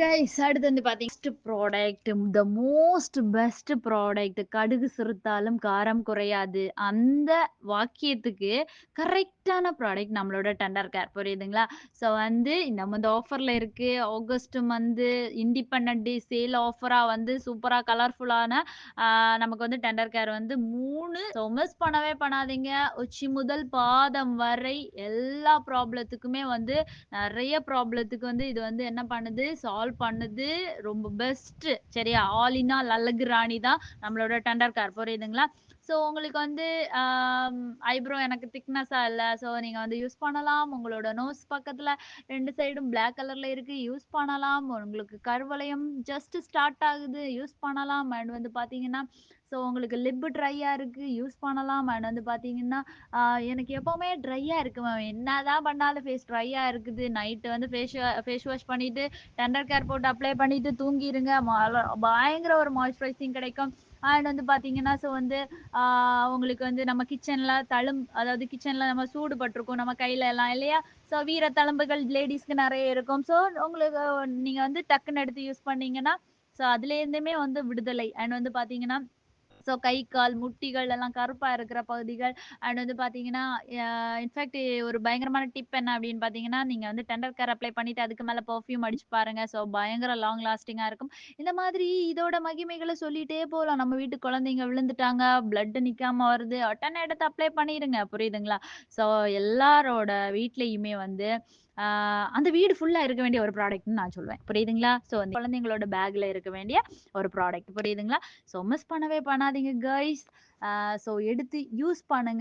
Guys அடுத்து வந்து பார்த்தீங்கன்னா product the most best product கடுகு சிறுத்தாலும் காரம் குறையாது. அந்த வாக்கியத்துக்கு கரெக்டான ப்ராடக்ட் நம்மளோட டெண்டர் கேர் புரியுதுங்களா? ஸோ வந்து நம்ம இந்த ஆஃபரில் இருக்குது August month independent day sale ஆஃபராக வந்து சூப்பராக கலர்ஃபுல்லான நமக்கு வந்து டெண்டர் கேர் வந்து மூணு. ஸோ மிஸ் பண்ணவே பண்ணாதீங்க. உச்சி முதல் பாதம் வரை எல்லா ப்ராப்ளத்துக்குமே வந்து நிறைய ப்ராப்ளத்துக்கு வந்து இது வந்து என்ன பண்ணுது? சால்வ் பண்ணுது ரொம்ப பெஸ்ட் சரியா? ஆல் இன் ஆல் அழகு ராணி தான் நம்மளோட டண்டர்கார் புரியுதுங்களா? ஸோ உங்களுக்கு வந்து ஐப்ரோ எனக்கு திக்னஸாக இல்லை. ஸோ நீங்கள் வந்து யூஸ் பண்ணலாம். உங்களோட நோஸ் பக்கத்தில் ரெண்டு சைடும் பிளாக் கலரில் இருக்குது யூஸ் பண்ணலாம். உங்களுக்கு கருவளையம் ஜஸ்ட் ஸ்டார்ட் ஆகுது. யூஸ் பண்ணலாம். அண்ட் வந்து பார்த்தீங்கன்னா ஸோ உங்களுக்கு லிப்பு ட்ரையாக இருக்குது யூஸ் பண்ணலாம். அண்ட் வந்து பார்த்தீங்கன்னா எனக்கு எப்போவுமே ட்ரையாக இருக்கு மேம் என்ன தான் பண்ணாலும் ஃபேஸ் ட்ரையாக இருக்குது. நைட்டு வந்து ஃபேஸ் ஃபேஸ் வாஷ் பண்ணிவிட்டு டெண்டர் கேர் போட்டு அப்ளை பண்ணிவிட்டு தூங்கிடுங்க பயங்கர ஒரு மாய்ஸ்சரைசிங் கிடைக்கும். அண்ட் வந்து பார்த்தீங்கன்னா ஸோ வந்து உங்களுக்கு வந்து நம்ம கிச்சனில் தழும் அதாவது கிச்சனில் நம்ம சூடு பட்டிருக்கோம் நம்ம கையில எல்லாம் இல்லையா? ஸோ வீர தழும்புகள் லேடிஸ்க்கு நிறைய இருக்கும். ஸோ உங்களுக்கு நீங்கள் வந்து டக்குன்னு எடுத்து யூஸ் பண்ணீங்கன்னா ஸோ அதுலேருந்துமே வந்து விடுதலை. அண்ட் வந்து பார்த்தீங்கன்னா ஸோ கை கால் முட்டிகள் எல்லாம் கருப்பாக இருக்கிற பகுதிகள். அண்ட் வந்து பாத்தீங்கன்னா இன்ஃபேக்ட் ஒரு பயங்கரமான டிப் என்ன அப்படின்னு பார்த்தீங்கன்னா நீங்கள் வந்து டெண்டர் கேர் அப்ளை பண்ணிட்டு அதுக்கு மேலே பர்ஃப்யூம் அடிச்சு பாருங்க. ஸோ பயங்கர லாங் லாஸ்டிங்கா இருக்கும். இந்த மாதிரி இதோட மகிமைகளை சொல்லிட்டே போகலாம் நம்ம வீட்டு குழந்தைங்க விழுந்துட்டாங்க பிளட் நிக்காம வருது. அட்டன் இடத்த அப்ளை பண்ணிடுங்க. புரியுதுங்களா? ஸோ எல்லாரோட வீட்லயுமே வந்து அந்த வீடு ஃபுல்லாக இருக்க வேண்டிய ஒரு ப்ராடக்ட்னு நான் சொல்லுவேன் புரியுதுங்களா? ஸோ அந்த குழந்தைங்களோட பேக்கில் இருக்க வேண்டிய ஒரு ப்ராடக்ட் புரியுதுங்களா? ஸோ மிஸ் பண்ணவே பண்ணாது பண்ணாதீங்க கைஸ் ஸோ எடுத்து யூஸ் பண்ணுங்க.